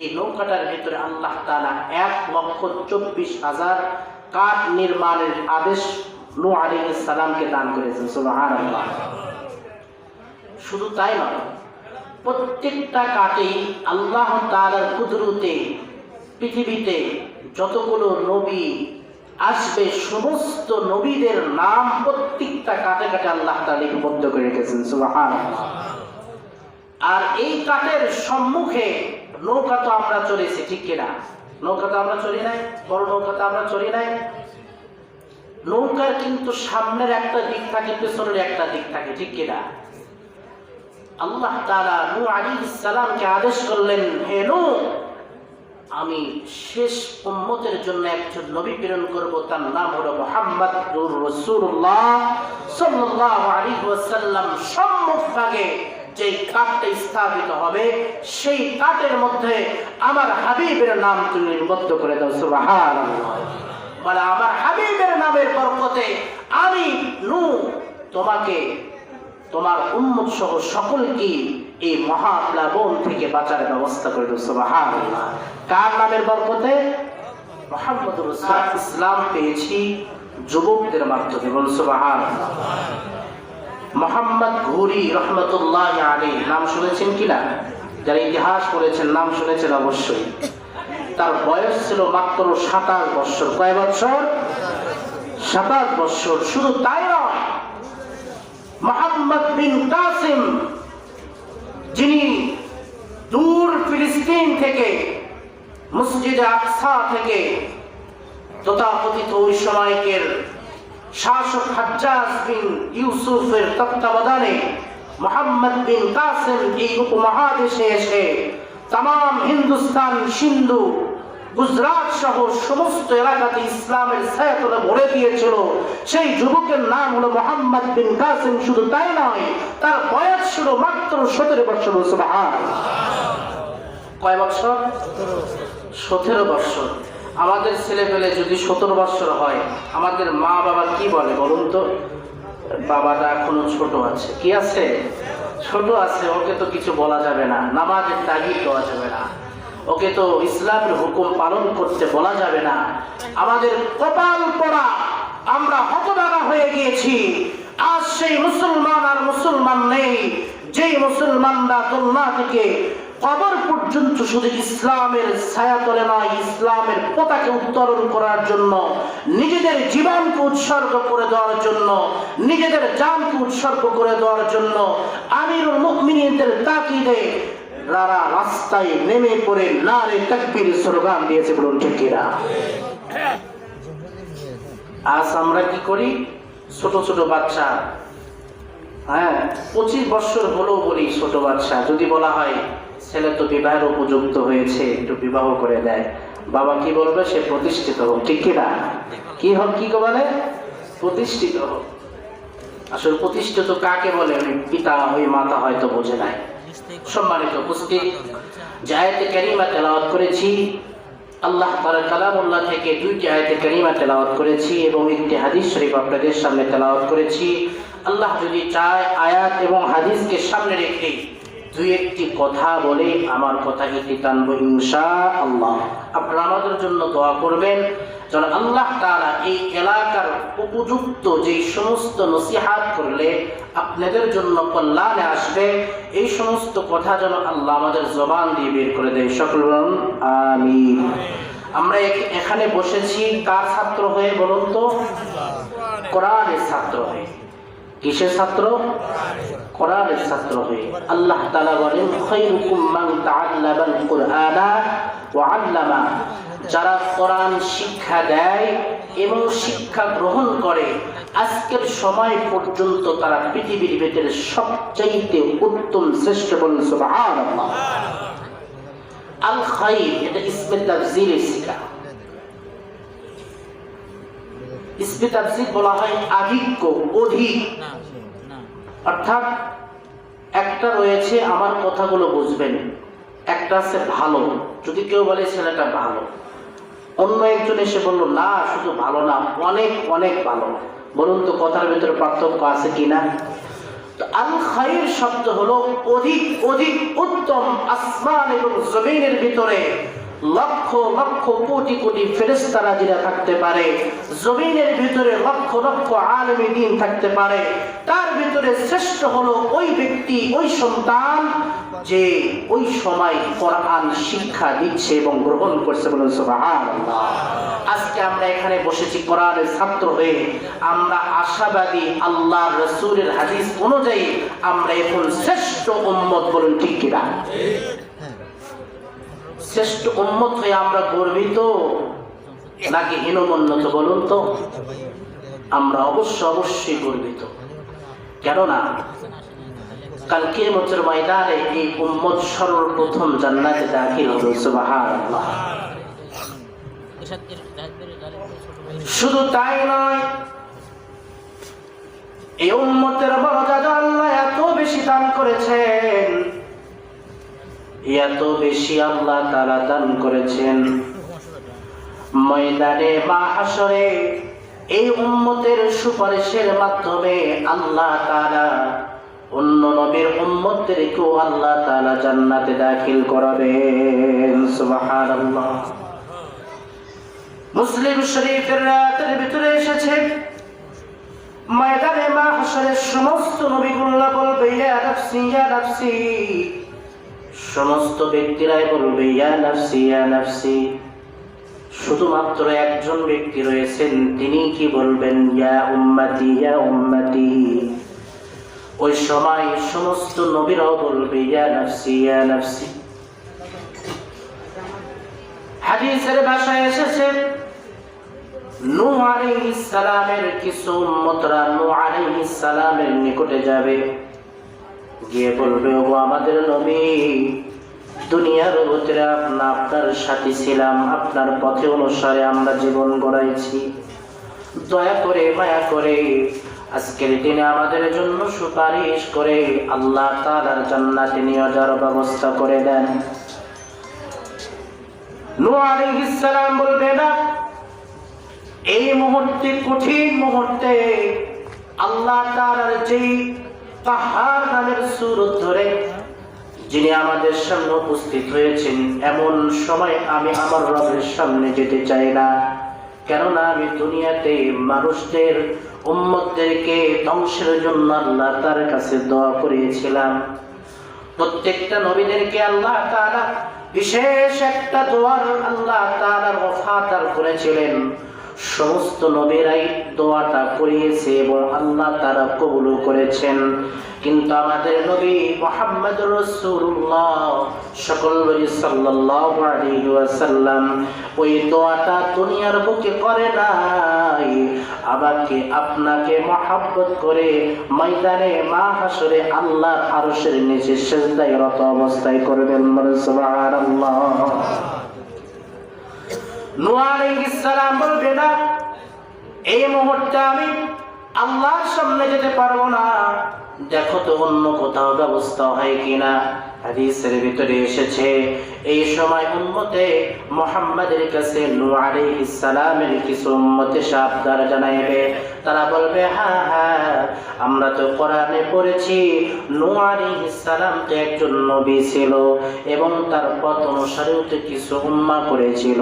এই নৌকাটার ভিতরে আল্লাহ তাআলা এক লক্ষ চব্বিশ হাজার কাঠ নির্মাণের আদেশ নূহ আলাইহিস সালামকে দান করেছেন, সুবহানাল্লাহ। শুধু তাই নয়, প্রত্যেকটা কাঠেই আল্লাহ তাআলার কুদরতে পৃথিবীতে যতগুলো নবী আসবে, সমস্ত নবীদের নাম প্রত্যেকটা কাটে কাটে আল্লাহ তাআলা লিপিবদ্ধ করে রেখেছেন, সুবহানাল্লাহ। আর এই কাঠের সম্মুখে নৌকা তো আমরা চলেছি ঠিক কিনা? নৌকা তো আমরা চলি নাই, বড় নৌকা তো আমরা চলি নাই। নৌকার কিন্তু সামনের একটা দিক থাকে, পেছনের একটা দিক থাকে, ঠিক কিনা? আল্লাহ তাআলা নূহ আলাইহিস সালামকে আদেশ করলেন, হে নূহ আমি শেষ উম্মতের জন্য একজন নবী প্রেরণ করব, তার নাম হলো মুহাম্মদুর রাসূলুল্লাহ সাল্লাল্লাহু আলাইহি ওয়াসাল্লাম সম্মুখভাগে। যে কাঠটা স্থাপিত হবে, সেই কাঠের মধ্যে আমার হাবিবের নাম তুমি লিপিবদ্ধ করে দাও, সুবহানাল্লাহ। বলে, আমার হাবিবের নামের বরকতে আমি নু, তোমাকে, তোমার উম্মত সহ সকলকে এই মহাপ্লাবন থেকে বাঁচার ব্যবস্থা করে দেবো সুবহানাল্লাহ। কার নামের বরকতে? মোহাম্মদ রসুল ইসলাম পেয়েছি যুবকদের মাধ্যমে বলছো সুবহানাল্লাহ। মোহাম্মদ ঘুরি রহমতুল্লাহ আলী। নাম শুনেছেন কিনা? যারা ইতিহাস পড়েছেন, নাম শুনেছেন অবশ্যই। তার বয়স ছিল মাত্র সাতাশ বৎসর কয় বৎসর সাতাশ বৎসর শুধু তাই মোহাম্মদ বিন কাসিম, যিনি দূর ফিলিস্তিন থেকে মসজিদে আকসা থেকে তথাকথিত ওই সময়কের শাসক বিন ইউসুফের তত্ত্বাবধানে মোহাম্মদ বিন এই উপমহাদেশে এসে তাম হিন্দুস্তান, সিন্ধু, গুজরাট সহ সমস্ত এলাকাতে ইসলামের ছায়াতলে ভরে দিয়েছিল। সেই যুবকের নাম হলো মোহাম্মদ বিন কাসিম। শুধু তাই নয়, তার বয়স ছিল মাত্র সতেরো বছর। কয় বছর? সতেরো বছর। আমাদের ছেলে পেলে যদি সতেরো বছর হয়, আমাদের মা বাবা কি বলে বলুন তো? বাবাটা এখনও ছোট আছে। কি আছে? ছোট আছে, ওকে তো কিছু বলা যাবে না, নামাজের তাগিদ দেওয়া যাবে না। ওকে তো ইসলামের হুকুম পালন করতে বলা যাবে না। আমাদের কপাল পড়া, আমরা হতবাগা হয়ে গিয়েছি। আজ সেই মুসলমান আর মুসলমান নেই, যেই মুসলমানরা দোলনা থেকে কবর পর্যন্ত শুধু ইসলামের ছায়া তলে নয় ইসলামের পতাকে উত্তোলন করার জন্য, নিজেদের জীবনকে উৎসর্গ করে দেওয়ার জন্য, নিজেদের জানকে উৎসর্গ করে দেওয়ার জন্য আমিরুল মুমিনিনদের তাকিদে রারা রাস্তায় নেমে পড়ে নারে তাকবীর স্লোগান দিয়েছে বলুন ঠিক কিনা? আজ আমরা কি করি? ছোট ছোট বাচ্চা। হ্যাঁ পঁচিশ বছর হলেও বলি ছোট বাচ্চা, যদি বলা হয়। ছেলে তো বিবাহের উপযুক্ত হয়েছে, একটু বিবাহ করে দেয়। বাবা কি বলবে? সে প্রতিষ্ঠিত হোক। ঠিক কিনা কি হোক, কি বলে প্রতিষ্ঠিত হোক। আসলে প্রতিষ্ঠিত কাকে বলে? পিতা ওই মাতা হয়তো বোঝে নাই। সম্মানিত উপস্থিত তেলাওয়াত করেছি, আল্লাহ তাআলা কালামুল্লাহ থেকে দুইটি আয়াতে কারিমা তেলাওয়াত করেছি এবং একটি হাদিস শরীফ আপনাদের সামনে তেলাওয়াত করেছি। আল্লাহ যদি চায় আয়াত এবং হাদিসকে সামনে রেখে দুই একটি কথা বলে আমার কথা ইতি টানবো ইনশা আল্লাহ আপনারা আমাদের জন্য দোয়া করবেন। যেন আল্লাহ তাআলা এই এলাকার উপযুক্ত যে সমস্ত নসিহাত করলে আপনাদের জন্য কল্যাণে আসবে, এই সমস্ত কথা যেন আল্লাহ আমাদের জবান দিয়ে বের করে দেয়। সকল আমিন। আমরা এখ- এখানে বসেছি কার ছাত্র হয়ে বলুন তো? কোরআনের ছাত্র হয়ে। কিসের ছাত্র? কোরআনের ছাত্র হয়ে। আল্লাহ তাআলা বলেন আল্লামা। যারা কোরআন শিক্ষা দেয় এবং শিক্ষা গ্রহণ করে, আজকের সময় পর্যন্ত তারা পৃথিবীর ভেতরে সবচাইতে উত্তম শ্রেষ্ঠ বলেন, সুবহানাল্লাহ। আল খাইর এটা ইসমে তাফজিলের শিক্ষা। ইসমে বলা হয় আধিক্য অধিক। অর্থাৎ একটা রয়েছে আমার কথাগুলো বুঝবেন। একটা আছে ভালো। যদি কেউ বলে ছেলেটা ভালো অন্য একজন এসে বলল না শুধু ভালো না অনেক অনেক ভালো। বলুন তো কথার ভিতরে পার্থক্য আছে কিনা তো আল খাইর শব্দ হলো অধিক অধিক উত্তম আসমান এবং জমিনের ভিতরে। লক্ষ লক্ষ কোটি কোটি ফেরেস্তারা যারা থাকতে পারে, জমিনের ভিতরে লক্ষ লক্ষ আলমী দিন থাকতে পারে, তার ভিতরে শ্রেষ্ঠ হলো ওই ব্যক্তি, ওই সন্তান যে ওই সময় কোরআন শিক্ষা দিচ্ছে এবং গ্রহণ করছে বলুন আজকে আমরা এখানে বসেছি কোরআনের ছাত্র হয়ে। আমরা আশাবাদী আল্লাহ রসুলের হাদিস অনুযায়ী আমরা এখন শ্রেষ্ঠ উম্মত বলুন ঠিক কিনা? শ্রেষ্ঠ উম্মত হয়ে আমরা গর্বিত? নাকি হীনমন্নত বলুন তো? আমরা অবশ্য অবশ্যই গর্বিত। কেননা কালকে মতের ময়দানে এই উম্মত সর্বপ্রথম জান্নাতে দাখিল হবে, সুবহানাল্লাহ। শুধু তাই নয়, এই উম্মতের মর্যাদা আল্লাহ এত বেশি দান করেছেন। এত বেশি আল্লাহ তারা দান করেছেন। ময়দানে বা আসরে এই উম্মতের সুপারিশের মাধ্যমে আল্লাহ তারা অন্য নবীর উম্মতদেরকেও আল্লাহ তারা জান্নাতে দাখিল করাবেন। মুসলিম শরীফের রাতের ভিতরে এসেছে। ময়দানে মা মাহশরের সমস্ত নবীগুল্লাহ বলবে, ইয়া নাফসি ইয়া নাফসি। সমস্ত ব্যক্তিরাই বলবে, ইয়া নাফসি ইয়া নাফসি। শুধুমাত্র একজন ব্যক্তি রয়েছেন, তিনি কি বলবেন? ইয়া উম্মতি ইয়া উম্মতি। ওই সময় সমস্ত নবীরাও বলবে, ইয়া নাফসি ইয়া নাফসি। হাদিসের ভাষায় এসেছে, নূহ আলাইহিস সালামের কিছু উম্মতরা নূহ আলাইহিস সালামের নিকটে যাবে। গিয়ে বলবে ও আমাদের নবী, দুনিয়ার ভিতরে আপনা আপনার সাথী ছিলাম, আপনার পথে অনুসারে আমরা জীবন গড়াইছি। দয়া করে, মায়া করে, আজকের দিনে আমাদের জন্য সুপারিশ করে আল্লাহ তাআলার জান্নাতে নিয়ে যাওয়ার ব্যবস্থা করে দেন। সালাম বলবে, না, এই মুহূর্তে, কঠিন মুহূর্তে আল্লাহ তাআলার যেই পাহাড় নামের সুরত ধরে যিনি আমাদের সামনে উপস্থিত হয়েছেন, এমন সময় আমি আমার রবের সামনে যেতে চাই না। কেননা আমি দুনিয়াতে মানুষদের, উম্মতদেরকে ধ্বংসের জন্য আল্লাহ তার কাছে দোয়া করিয়েছিলাম। প্রত্যেকটা নবীদেরকে আল্লাহ তারা বিশেষ একটা দোয়ার আল্লাহ তাআলা ওফাদার করেছিলেন। সমস্ত নবীরাই দোয়াটা করিয়েছে এবং আল্লাহ তারা কবুল করেছেন। কিন্তু আমাদের নবী মোহাম্মদ রসুল্লাহ সকল ওয়াসাল্লাম ওই দোয়াটা দুনিয়ার বুকে করে নাই। আমাকে আপনাকে মহাব্বত করে ময়দানে মা হাসরে আল্লাহর আরশের নিচে সেজদায় রত অবস্থায় করবেন সুবহানাল্লাহ। নূহ আলাইহিস সালাম বলবে না এই মুহূর্তে আমি আল্লাহর সামনে যেতে পারব না। দেখো তো অন্য কোথাও ব্যবস্থা হয় কিনা। হাদিসের ভিতরে এসেছে, এই সময় উম্মতে মোহাম্মদের কাছে নূহ আলাইহিস সালামের কিছু উম্মতে সাবধান জানাইবে। তারা বলবে হ্যাঁ হ্যাঁ আমরা তো কোরআনে পড়েছি, নূহ আলাইহিস সালাম তো একজন নবী ছিল এবং তার পথ অনুসারেও তো কিছু উম্মা করেছিল।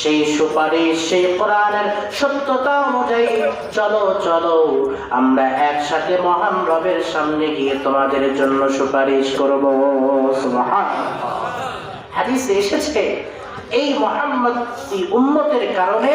সেই সুপারিশ, সেই কোরআনের সত্যতা অনুযায়ী চলো চলো, আমরা একসাথে মহান রবের সামনে গিয়ে তোমাদের জন্য সুপারিশ করব। হাদিসে এসেছে, এই মোহাম্মদ উম্মতের কারণে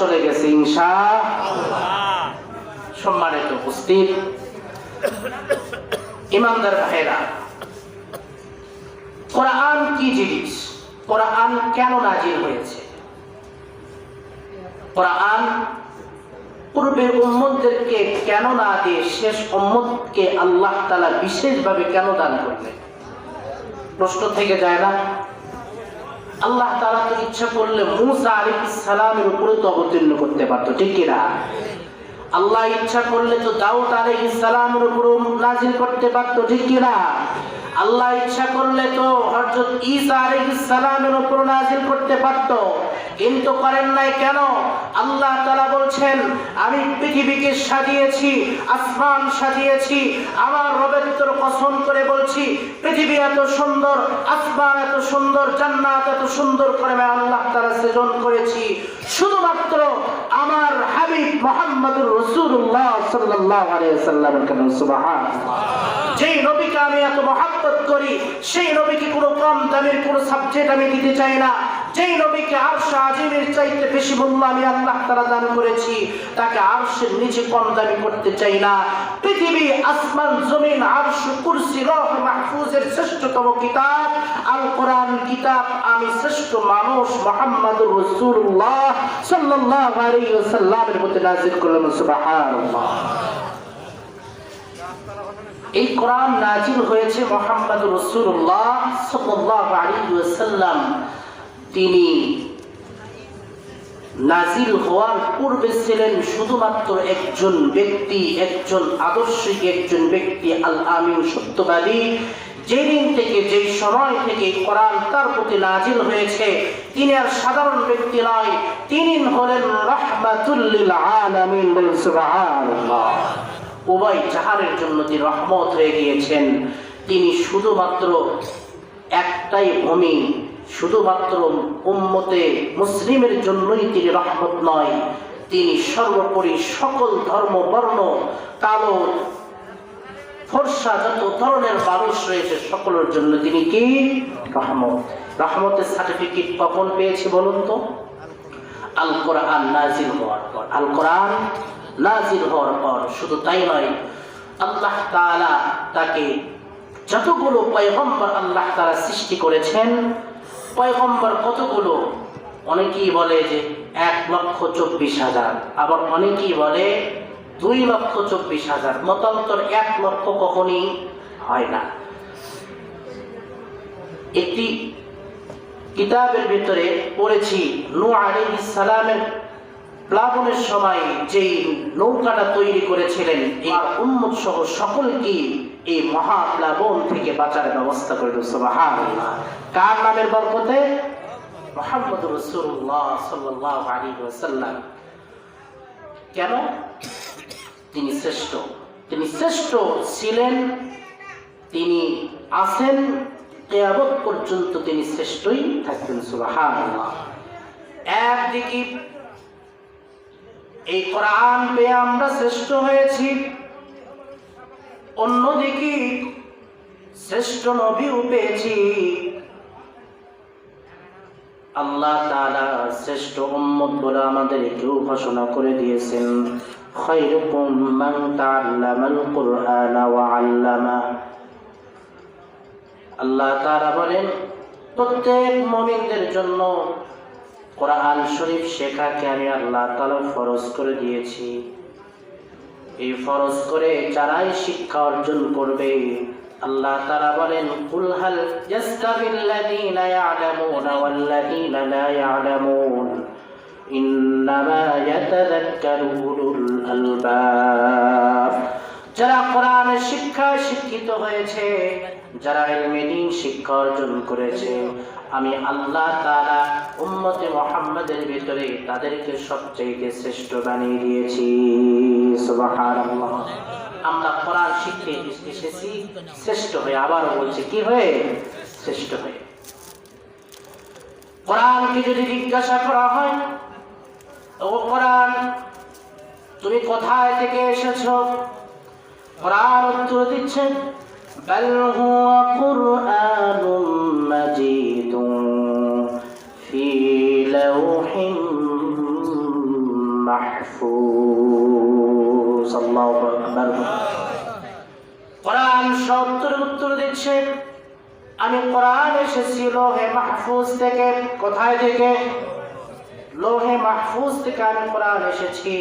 চলে গেছে, ইনশা সম্মানিত উপস্থিত ইমানদার ভাইরা কোরআন কি জিনিস? কোরআন কেন নাজিল হয়েছে? কোরআন পূর্বের উম্মতদেরকে কেন না দিয়ে শেষ উম্মতকে আল্লাহ তালা বিশেষভাবে কেন দান করলেন? প্রশ্ন থেকে যায় না। আল্লাহ তালা তো ইচ্ছা করলে মুসা আলী সালামের উপরে তো অবতীর্ণ করতে পারতো, ঠিক কিনা আল্লাহ ইচ্ছা করলে তো দাউদ আলী সালামের উপরে নাজিল করতে পারতো, ঠিক কিনা আল্লাহ ইচ্ছা করলে তো হযরত ঈসা আলাইহিস সালামের উপর নাজিল করতে পারত। কিন্তু করেন নাই কেন? আল্লাহ তাআলা বলছেন, আমি পৃথিবীকে সাজিয়েছি, আসমান সাজিয়েছি, আমার রবের কসম করে বলছি, পৃথিবী এত সুন্দর, আসমান এত সুন্দর, জান্নাত এত সুন্দর করে আমি আল্লাহ তাআলা সৃজন করেছি। শুধুমাত্র আমার হাবিব মোহাম্মদুর রাসূলুল্লাহ সাল্লাল্লাহু আলাইহি সাল্লামের কেন সুবহানাল্লাহ। যেই নবীকে আমি এত মহাব্বত করি, সেই নবীকে কোনো কম দামের, কোনো সাবজেক্ট আমি দিতে চাই না। যেই নবীকে আরশ আজিমের চাইতে বেশি মূল্য আমি আল্লাহ তাআলা দান করেছি, তাকে আরশের নিচে কম দামি করতে চাই না। পৃথিবী, আসমান, জমিন, আরশ, কুরসি লৌহ মাহফুজের শ্রেষ্ঠতম কিতাব আল কোরআন কিতাব, আমি শ্রেষ্ঠ মানুষ মুহাম্মদুর রাসূলুল্লাহ সাল্লাল্লাহু আলাইহি ওয়াসাল্লামের প্রতি নাযিল করলাম, সুবহানাল্লাহ। এই কোরআন নাজিল হয়েছে মোহাম্মদ রসুল্লাহ তিনি নাজিল হওয়ার পূর্বে ছিলেন শুধুমাত্র একজন ব্যক্তি, একজন আদর্শিক, একজন ব্যক্তি আল আমিন সত্যবাদী। যেদিন থেকে যেই সময় থেকে কোরআন তার প্রতি নাজিল হয়েছে, তিনি আর সাধারণ ব্যক্তি নয়, তিনি হলেন রহমাতুল্লিল আলামিন উভয় জাহানের জন্য তিনি রহমত হয়ে গিয়েছেন, তিনি শুধুমাত্র একটাই ভূমি শুধুমাত্র উম্মতে মুসলিমের জন্যই তিনি রহমত নয়, তিনি সর্বোপরি সকল ধর্ম, বর্ণ, কালো, ফর্সা যত ধরনের মানুষ রয়েছে, সকলের জন্য তিনি কি? রহমত। রহমতের সার্টিফিকেট কখন পেয়েছে বলুন তো? আল কোরআন নাজিল হওয়ার পর। আল কোরআন নাজিল হওয়ার পর শুধু তাই নয়, আল্লাহ তাআলা তাকে যতগুলো পয়গম্বর আল্লাহ তাআলা সৃষ্টি করেছেন, পয়গম্বর কতগুলো? অনেকেই বলে যে এক লক্ষ চব্বিশ হাজার। আবার অনেকেই বলে দুই লক্ষ চব্বিশ হাজার। মতান্তর এক লক্ষ কখনই হয় না। একটি কিতাবের ভিতরে পড়েছি, নূহ আলাইহিস সালামের প্লাবনের সময় যেই নৌকাটা তৈরি করেছিলেন এই উম্মত সহ সকলকে এই মহা প্লাবন থেকে বাঁচার ব্যবস্থা করে কার নামের বরকতে? মোহাম্মদ রাসূলুল্লাহ সাল্লাল্লাহু আলাইহি ওয়াসাল্লাম। কেন? তিনি শ্রেষ্ঠ। তিনি শ্রেষ্ঠ ছিলেন, তিনি আছেন পর্যন্ত তিনি শ্রেষ্ঠই থাকবেন। সুবহানাল্লাহ। একদিকে এই কোরআন পেয়ে আমরা শ্রেষ্ঠ হয়েছি। অন্যদিকে শ্রেষ্ঠ নবীও পেয়েছি। আল্লাহ তাআলা শ্রেষ্ঠ উম্মত বলে আমাদের কেউ ঘোষণা করে দিয়েছেন। খায়রুকুম মান তাআল্লামাল কুরআনা ওয়া আল্লামা। আল্লাহ তাআলা বলেন, প্রত্যেক মুমিনদের জন্য কোরআন শরীফ শেখাকে আমি আল্লাহ তাআলা ফরজ করে দিয়েছি। এই ফরজ করে যারাই শিক্ষা অর্জন করবে, আল্লাহ তাআলা বলেন, কুল ইয়াস্তাবিল্লাযীনা ইয়ালামুনা ওয়াল্লাযীনা লা ইয়ালামুন, ইন্নামা ইয়াতাযাক্কারু উলুল আলবাব। যারা কোরআনের শিক্ষায় শিক্ষিত হয়েছে যারা ইলমে দ্বীন শিক্ষা অর্জন করেছে, আমি আল্লাহ তারা উম্মতে মোহাম্মদের ভিতরে তাদেরকে সবচেয়ে শ্রেষ্ঠ বানিয়ে দিয়েছি। আমরা কোরআন শিখতে এসেছি, শ্রেষ্ঠ হয়ে আবারও বলছি, কি হয়ে? শ্রেষ্ঠ হয়ে। কোরআনকে যদি জিজ্ঞাসা করা হয়, ও কোরআন, তুমি কোথায় থেকে এসেছ? কোরআন উত্তর দিচ্ছে। بل هو قرآن مجيد في لوح محفوظ الله أكبر কোরআন শব্দের উত্তর দিচ্ছে আমি কোরআন এসেছি লোহে মাহফুজ থেকে কোথায় থেকে লোহে মাহফুজ থেকে আমি কোরআন এসেছি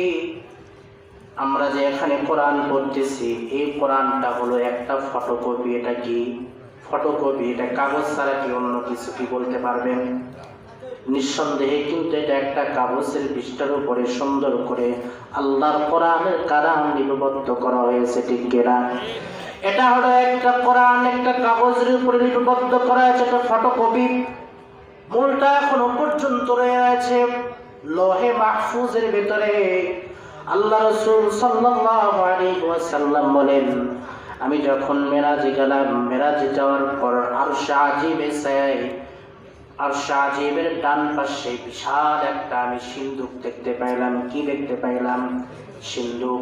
আমরা যে এখানে কোরআন পড়তেছি, এই কোরআনটা হলো একটা ফটোকপি এটা কি? ফটোকপি এটা কাগজ ছাড়া কি অন্য কিছু কি বলতে পারবেন? নিঃসন্দেহে কিন্তু এটা একটা কাগজের পৃষ্ঠার উপরে সুন্দর করে আল্লাহর কোরআনের কালাম লিপিবদ্ধ করা হয়েছে, ঠিক কিনা এটা হলো একটা কোরআন, একটা কাগজের উপরে লিপিবদ্ধ করা হয়েছে, একটা ফটোকপি মূলটা এখনও পর্যন্ত রয়ে আছে, লোহে মাহফুজের ভেতরে। আল্লাহ রসুল ওয়াসাল্লাম বলেন, আমি যখন মেরাজে গেলাম, মেরাজে যাওয়ার পর আর শাহজিবে আর শাহজিবের ডান পাশে বিশাল একটা আমি সিন্ধুক দেখতে পাইলাম। কি দেখতে পাইলাম? সিন্ধুক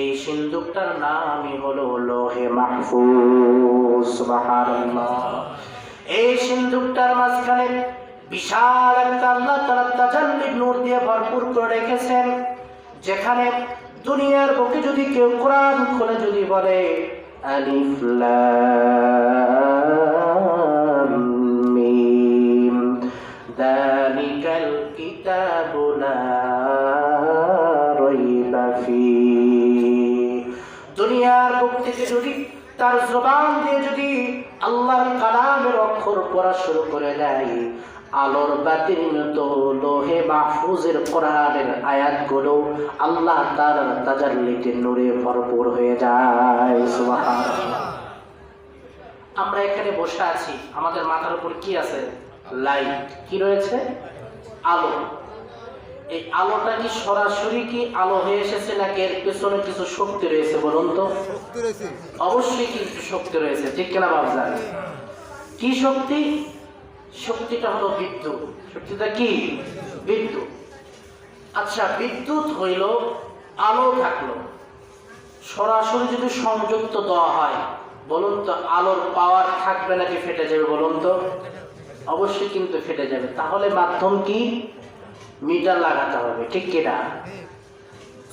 এই সিন্ধুকটার নামই হলো লোহে মাহফুজ, সুবহানাল্লাহ। এই সিন্ধুকটার মাঝখানে বিশাল একটা আল্লাহ তাআলা তাজাল্লির নূর দিয়ে ভরপুর করে রেখেছেন। যেখানে দুনিয়ার বুকে যদি কেউ কোরআন খুলে যদি বলে, আলিফ লাম মিম যালিকাল কিতাবু রাইবা ফীহ দুনিয়ার বুক থেকে যদি তার জবান দিয়ে যদি আল্লাহর কালামের অক্ষর পড়া শুরু করে দেয় আলোর বাতির মতো লোহে মাহফুজের কোরআনের আয়াতগুলো আল্লাহ তার তাজাল্লিতে নূরে ভরপুর হয়ে যায়। আমরা এখানে বসে আছি। আমাদের মাথার উপর কি আছে? লাইট। কি রয়েছে? আলো। এই আলোটা কি সরাসরি কি আলো হয়ে এসেছে নাকি এর পেছনে কিছু শক্তি রয়েছে বলুন তো? অবশ্যই কিছু শক্তি রয়েছে। ঠিক কিনা বাবজান? কি শক্তি? শক্তিটা হলো বিদ্যুৎ। শক্তিটা কি? বিদ্যুৎ। আচ্ছা বিদ্যুৎ হইল, আলো থাকল। সরাসরি যদি সংযুক্ত দেওয়া হয়, বলুন তো আলোর পাওয়ার থাকবে নাকি ফেটে যাবে বলুন তো? অবশ্যই কিন্তু ফেটে যাবে। তাহলে মাধ্যম কি? মিটার লাগাতে হবে, ঠিক কিনা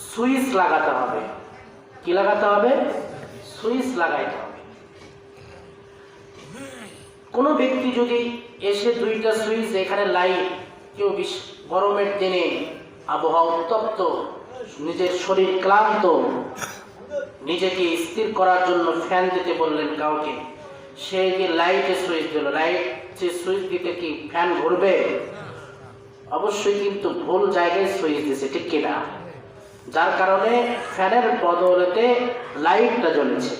সুইচ লাগাতে হবে। কি লাগাতে হবে? সুইচ লাগাইতে হবে। কোনো ব্যক্তি যদি এসে দুইটা সুইচ এখানে লাইট। কেউ গরমের দিনে আবহাওয়া উত্তপ্ত, নিজের শরীর ক্লান্ত, নিজেকে স্থির করার জন্য ফ্যান দিতে বললেন কাউকে। সে যে লাইটে সুইচ দিল? লাইট যে সুইচ দিতে কি ফ্যান ঘুরবে অবশ্যই কিন্তু ভুল জায়গায় সুইচ দিছে, ঠিক কিনা? যার কারণে ফ্যানের বদলেতে লাইটটা জ্বলেছে।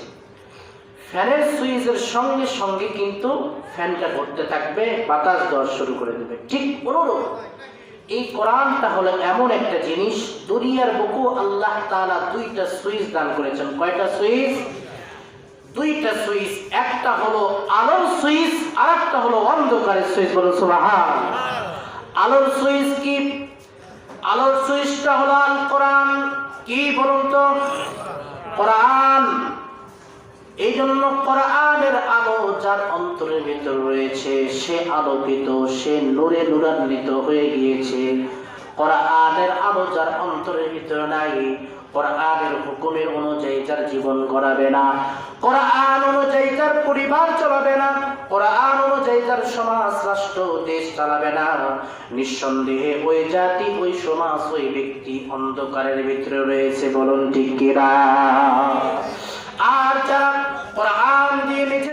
ফ্যানের সুইচের সঙ্গে সঙ্গে কিন্তু ফ্যানটা করতে থাকবে, বাতাস দেওয়া শুরু করে দেবে। ঠিক অনুরূপ। এই কোরআনটা হলো এমন একটা জিনিস, দুনিয়ার বুকু আল্লাহ তাআলা দুইটা সুইচ দান করেছেন। কয়টা সুইচ? দুইটা সুইচ। একটা হলো আলোর সুইচ আর একটা হলো অন্ধকারের সুইচ। বলো সুবহান আলোর সুইচ কি? আলোর সুইচটা হলো আল কোরআন। কি বলুন তো? কোরআন। এই জন্য কোরআনের আলো যার অন্তরের ভিতর রয়েছে, সে আলোকিত, সে নূরে নূরান্বিত হয়ে গিয়েছে। কোরআনের আলো যার অন্তরের ভিতরে নাই, কোরআনের হুকুমের অনুযায়ী যার জীবন করাবে না, কোরআন অনুযায়ী যার পরিবার চলাবে না, কোরআন অনুযায়ী যার সমাজ, রাষ্ট্র, দেশ চালাবে না। নিঃসন্দেহে ওই জাতি, ওই সমাজ, ওই ব্যক্তি অন্ধকারের ভিতরে রয়েছে, বলুন ঠিক কিনা? আর যারা কোরআন দিয়ে নিজে